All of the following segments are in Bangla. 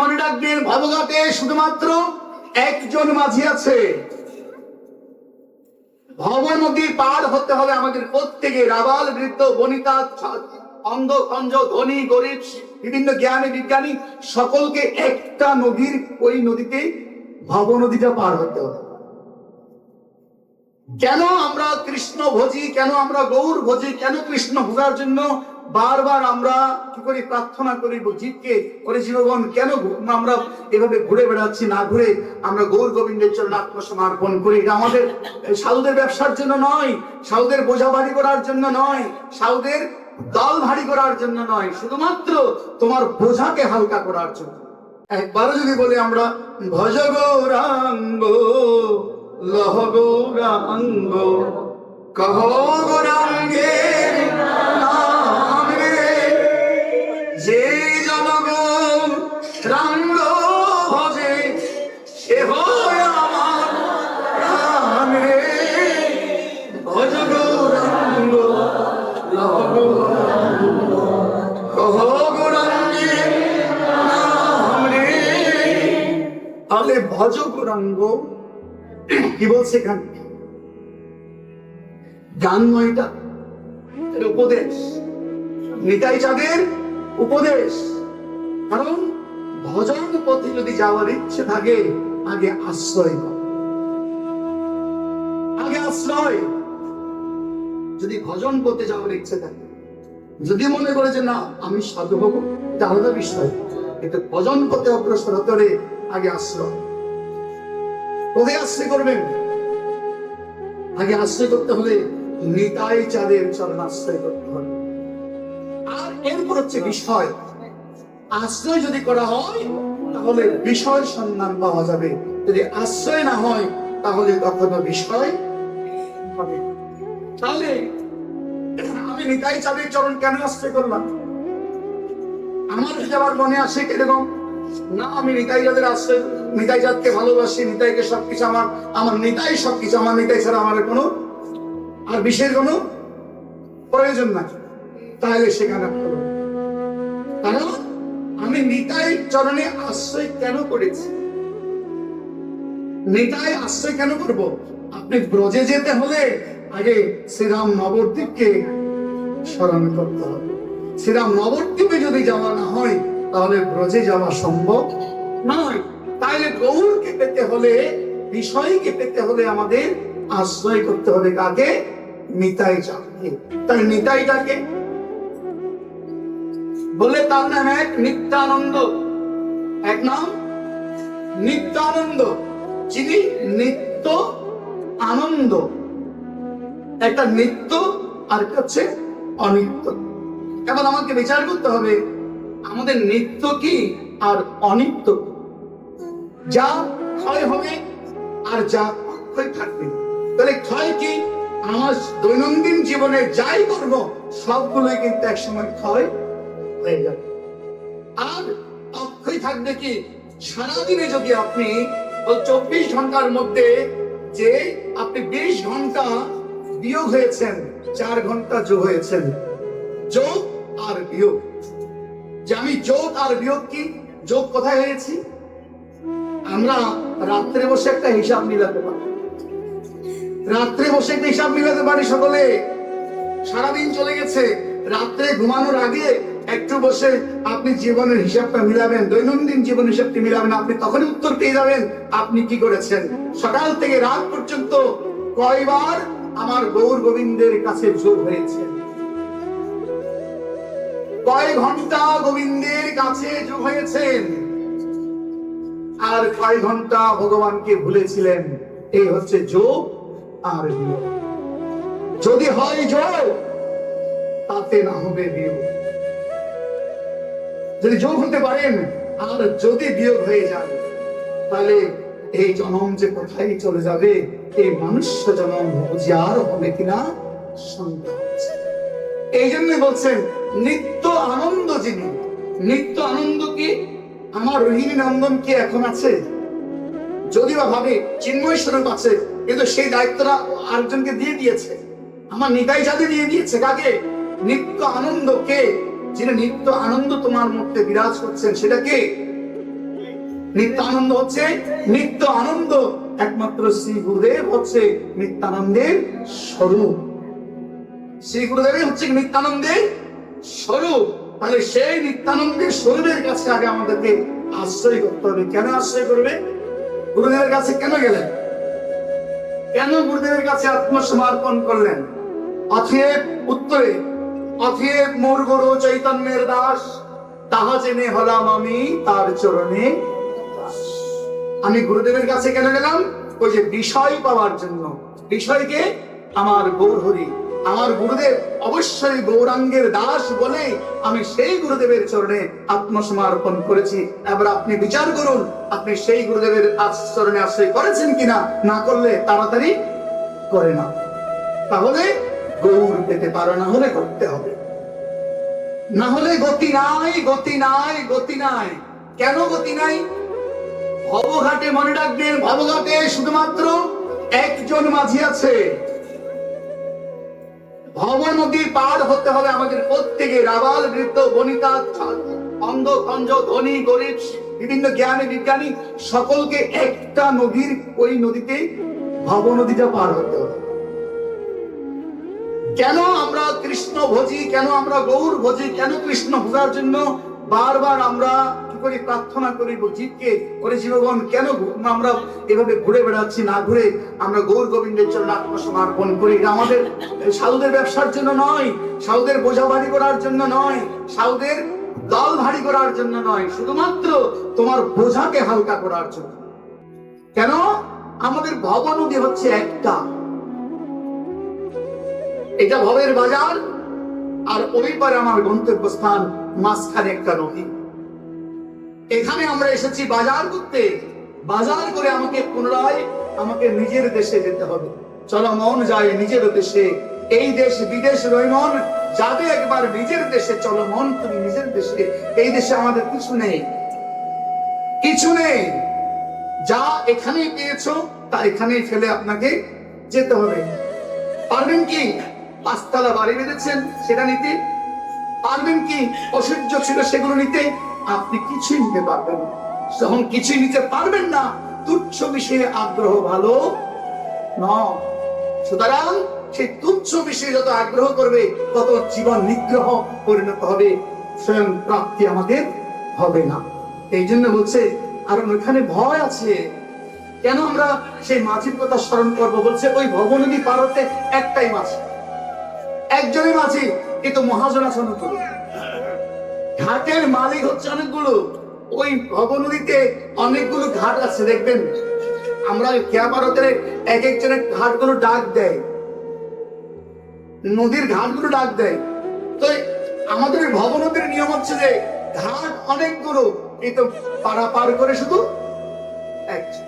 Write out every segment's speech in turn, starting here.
মনে রাখবেন, ভবঘাটে শুধুমাত্র একজন মাঝি আছে। ভব পার হতে হবে আমাদের প্রত্যেকে। রাবাল, বৃদ্ধ, বনিতা অন্ধ কঞ্জ ধনী, গরিব, বিভিন্ন জ্ঞানী, বিজ্ঞানী, সকলকে একটা নদীর ওই নদীতে ভব নদীটা পার হতে হবে। কেন আমরা কৃষ্ণ ভোজি কেন আমরা গৌর ভোজি কেন কৃষ্ণ ভোজার জন্য বারবার আমরা কি করি, প্রার্থনা করি জীবকে করে জীবন কেন আমরা এভাবে ঘুরে বেড়াচ্ছি, না ঘুরে আমরা গৌর গোবিন্দের জন্য আত্মসমর্পণ করি। এটা আমাদের সাধুদের ব্যবসার জন্য নয় সাধুদের বোঝা ভারী করার জন্য নয় সাধুদের দল ভারী করার জন্য নয়, শুধুমাত্র তোমার বোঝাকে হালকা করার জন্য। একবারও যদি বলি আমরা, ভজ গৌরাঙ্গ, লহ গৌরাঙ্গ, কহ গৌরাঙ্গে নাম রাঙ্গ ভজে সে হয় আমার প্রাণ। রে ভজ গৌরাঙ্গ লহ গৌরাঙ্গ কহ গৌরাঙ্গে নাম রে তাহলে ভজ গৌরাঙ্গ কি বলছে এখানে? গান নয় এটা এটা উপদেশ। নিতাই চাঁদের উপদেশ। কারণ ভজন পথে যদি যাওয়ার ইচ্ছে থাকে, আগে আশ্রয়। আগে আশ্রয়। যদি ভজন পথে যাওয়ার ইচ্ছে থাকে, যদি মনে করে যে না, আমি সাধু হব, এটা আলাদা বিষয়। কিন্তু ভজন পথে অগ্রসর হতে আগে আশ্রয়। কোথায় আশ্রয় করবেন? আগে আশ্রয় করতে হলে নিতাই চাঁদের চরণ আশ্রয় করতে হবে। আর এরপর হচ্ছে বিষয়। আশ্রয় যদি করা হয়, তাহলে বিষয় সন্ধান পাওয়া যাবে। যদি আশ্রয় না হয়, তাহলে কখনো বিষয় হবে তাহলে আমি নিতাই চাঁদের চরণ কেন আশ্রয় করলাম? আমার মনে আসে কীরকম? না, আমি নিতাই যাদের আশ্রয়, নিতাই ভালোবাসি, নিতাইকে সবকিছু আমার আমার নিতাই সবকিছু আমার নিতাই ছাড়া আমার কোনো, আর বিশেষ কোনো প্রয়োজন নাই। তাহলে সেখানে আমি নিতাই চরণে আশ্রয় কেন করেছি? নিতাই আশ্রয় কেন করব? আপনি ব্রজে যেতে হলে আগে শ্রীরাম নবদ্বীপকে স্মরণ করতে হবে। শ্রীরাম নবদ্বীপে যদি যাওয়া না হয়, তাহলে ব্রজে যাওয়া সম্ভব নয়। তাহলে গৌরকে পেতে হলে, বিষয়কে পেতে হলে আমাদের আশ্রয় করতে হবে কাকে? নিতাই চাঁদকে তাই নিতাইটাকে বলে তার নাম এক নিত্যানন্দ। এক নাম নিত্যানন্দ, যিনি নিত্য আনন্দ। একটা নিত্য আর হচ্ছে অনিত্য। এখন আমাকে বিচার করতে হবে, আমাদের নিত্য কি আর অনিত্য? যা ক্ষয় হবে আর যা অক্ষয় থাকবে। তাহলে ক্ষয় কি? আমার দৈনন্দিন জীবনে যাই করব, সবগুলোই কিন্তু একসময় ক্ষয় হয়ে যাবে। আর অক্ষয় থাকবে কি? সারাদিনে যদি আপনি চব্বিশ ঘণ্টার মধ্যে যে আপনি বিশ ঘণ্টা বিয়োগ হয়েছেন, চার ঘণ্টা যোগ হয়েছেন, যোগ আর বিয়োগ। যে আমি যোগ আর বিয়োগ কি? যোগ কোথায় হয়েছি? আমরা রাত্রে বসে একটা হিসাব মিলাতে পারি। রাত্রে বসে একটা হিসাব মিলাতে পারি সকলে। সারাদিন চলে গেছে। রাত্রে ঘুমানোর আগে একটু বসে আপনি জীবনের হিসাবটা মিলাবেন, দৈনন্দিন জীবন হিসাবটি মিলাবেন, আপনি তখনই উত্তর পেয়ে যাবেন আপনি কি করেছেন। সকাল থেকে রাত পর্যন্ত কয়বার আমার গৌর গোবিন্দের কাছে যোগ হয়েছে। কয় ঘণ্টা গোবিন্দের কাছে যোগ হয়েছেন আর কয় ঘণ্টা ভগবানকে ভুলেছিলেন? এই হচ্ছে যোগ আর যদি হয় যোগ তাতে না হবে বিয়োগ। যদি যোগ হতে পারেন, আর যদি বিয়োগ হয়ে যান তাহলে এই জনম যে কোথায় চলে যাবে, এই মনুষ্য জনম বুঝি আর হবে কিনা সন্দেহ এই জন্য বলছেন, নিত্য আনন্দ যিনি নিত্য আনন্দ কি? আমার রোহিণী নন্দন কি এখন আছে? যদিও ভাবে চিন্ময় স্বরূপ আছে, কিন্তু সেই দায়িত্বটা আরেকজনকে দিয়ে দিয়েছে। আমার নিতাই যাতে দিয়ে দিয়েছে কাকে? নিত্য আনন্দ কে? যিনি নিত্য আনন্দ তোমার মধ্যে বিরাজ করছেন, সেটা কে? নিত্য আনন্দ হচ্ছে নিত্য আনন্দ। একমাত্র শ্রী গুরুদেব হচ্ছে নিত্যানন্দের স্বরূপ। শ্রী গুরুদেবই হচ্ছে নিত্যানন্দের স্বরূপ? তাহলে সেই নিত্যানন্দের স্বরূপের কাছে আগে আমাদেরকে আশ্রয় করতে হবে। কেন আশ্রয় করবে? গুরুদেবের কাছে কেন গেলেন? কেন গুরুদেবের কাছে আত্মসমর্পণ করলেন? অথেব উত্তরে অথেব মোর গুরু চৈতন্যের দাস, তাহা জেনে হলাম আমি তার চরণে আমি গুরুদেবের কাছে কেন গেলাম? ওই যে বিষয় পাওয়ার জন্য। বিষয়কে আমার গৌরহরি, আমার গুরুদেব অবশ্যই গৌরাঙ্গের দাস বলে আমি সেই গুরুদেবের চরণে আত্মসমর্পণ করেছি। এবার আপনি বিচার করুন, আপনি সেই গুরুদেবের চরণে আশ্রয় করেছেন কিনা? না করলে তাড়াতাড়ি করে না তাহলে গৌর পেতে পারো, না হলে করতে হবে। না হলে গতি নাই গতি নাই গতি নাই। কেন গতি নাই? ভবঘাটে মনে রাখবেন, ভবঘাটে শুধুমাত্র একজন মাঝি আছে। ভব নদী পার হতে হবে আমাদের প্রত্যেকে রাবাল, বৃদ্ধ, বনিতা অন্ধ, খঞ্জ, ধনী, গরিব, বিভিন্ন জ্ঞানী, বিজ্ঞানী, সকলকে একটা নদীর ওই নদীতে ভব নদীটা পার হতে হবে। কেন আমরা কৃষ্ণ ভোজি? কেন আমরা গৌর ভোজি? কেন কৃষ্ণ ভোজার জন্য বারবার আমরা কি করি, প্রার্থনা করি জীবকে করে জীবগণ, কেন আমরা এভাবে ঘুরে বেড়াচ্ছি, না ঘুরে আমরা গৌর গোবিন্দের জন্য আত্মসমর্পণ করি। আমাদের সাধুদের ব্যবসার জন্য নয় সাধুদের বোঝা ভারী করার জন্য নয় সাধুদের দল ভারী করার জন্য নয়, শুধুমাত্র তোমার বোঝাকে হালকা করার জন্য। কেন? আমাদের ভবনদী হচ্ছে একটা। এটা ভবের বাজার, আর ওই পারে আমার গন্তব্যস্থান মাঝখানে একটা নদী। এখানে আমরা এসেছি বাজার করতে। বাজার করে আমাকে পুনরায় আমাকে নিজের দেশে যেতে হবে। চলো, মন যায় নিজের দেশে। এই দেশ বিদেশ রইমন, যাবে একবার নিজের দেশে। চলো, মন, তুমি নিজের দেশে। এই দেশে আমাদের কিছু নেই। কিছু নেই। যা এখানে পেয়েছ, তা এখানেই ফেলে আপনাকে যেতে হবে। পারবেন কি? পাঁচতলা বাড়ি বেঁধেছেন সেটা নিতে। পারবেন কি? অসহ্য ছিল সেগুলো নিতে। আপনি কিছুই নিতে পারবেন যখন কিছুই নিতে পারবেন না, তুচ্ছ বিষয়ে আগ্রহ ভালো নয়। সুতরাং সেই তুচ্ছ বিষয়ে যত আগ্রহ করবে, তত জীবন নিগ্রহ পরিণত হবে। স্বয়ং প্রাপ্তি আমাদের হবে না। এই জন্য বলছে আর ওখানে ভয় আছে। কেন আমরা সেই মাঝির কথা স্মরণ করব? বলছে, ওই ভবনদী পারতে একটাই মাছ একজনই মাঝি কিন্তু মহাজন আছে অনেকগুলো ঘাটের মালিক হচ্ছে অনেকগুলো। ওই ভবনদীতে অনেকগুলো ঘাট আছে, দেখবেন? আমরা খেয়া পারতে এক একজনের ঘাটগুলো ডাক দেয়। নদীর ঘাটগুলো ডাক দেয়। তো আমাদের ভবনদীর নিয়ম হচ্ছে যে, ঘাট অনেকগুলো কিন্তু পাড়া পার করে শুধু একজন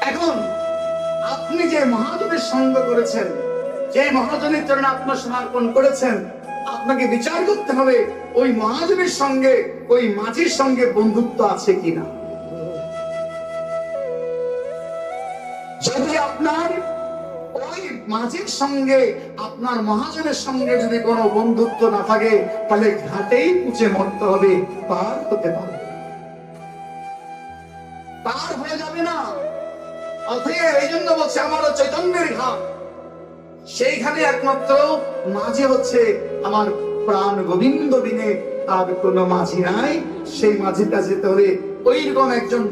এখন আপনি যে মহাজনের সঙ্গ করেছেন যে মহাজনের চরণে আত্মসমর্পণ করেছেন, আপনাকে বিচার করতে হবে, ওই মহাজনের সঙ্গে, ওই মাঝির সঙ্গে বন্ধুত্ব আছে কিনা? যদি আপনার ওই মাঝির সঙ্গে, আপনার মহাজনের সঙ্গে যদি কোনো বন্ধুত্ব না থাকে, তাহলে ঘাটেই পুঁচে মরতে হবে, পার হতে পারবে না। পার হয়ে যাবে না। এই জন্য বলছে আমার চৈতন্যের ঘাট। সেইখানে একমাত্র মাঝি হচ্ছে আমার প্রাণ গোবিন্দ বিনে আর কোনো মাঝি নাই। সেই কাছে যেতে হলে ওইরকম একজন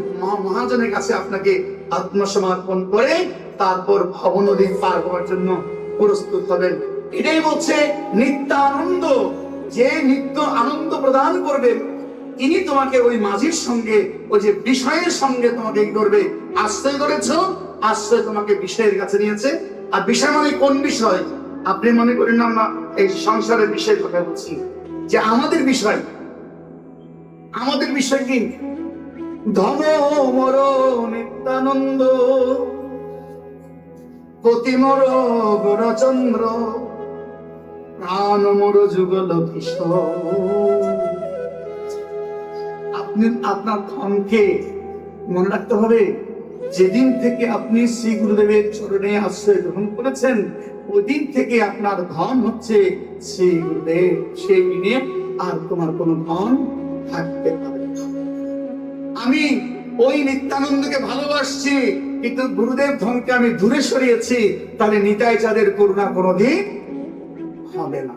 মহাজনের কাছে আপনাকে আত্মসমর্পণ করে তারপর ভবনদী পার হওয়ার জন্য প্রস্তুত হবেন। এটাই বলছে নিত্যানন্দ। যে নিত্য আনন্দ প্রদান করবেন তিনি তোমাকে ওই মাঝির সঙ্গে, ওই যে বিষয়ের সঙ্গে তোমাকে করবে? আশ্রয় করেছ? আশ্রয় তোমাকে বিষয়ের কাছে নিয়েছে। আর বিষয় মানে কোন বিষয়? আপনি মনে করেন আমরা এই সংসারের বিষয়ের কথা বলছি। যে আমাদের বিষয় আমাদের বিষয় কি? ধন মর নিত্যানন্দ গতি মর গৌরচন্দ্র প্রাণ মর যুগল আপনি, আপনার ধনকে মনে রাখতে হবে। যেদিন থেকে আপনি শ্রী গুরুদেবের চরণে আশ্রয় গ্রহণ করেছেন ওই থেকে আপনার ধন হচ্ছে শ্রী গুরুদেব সেই দিনে আর তোমার কোনো ধন থাকতে পারে। আমি ওই নিত্যানন্দকে ভালোবাসছি, কিন্তু গুরুদেব ধনকে আমি দূরে সরিয়েছি, তাহলে নিতাই চাঁদের করুণা কোনোদিন হবে না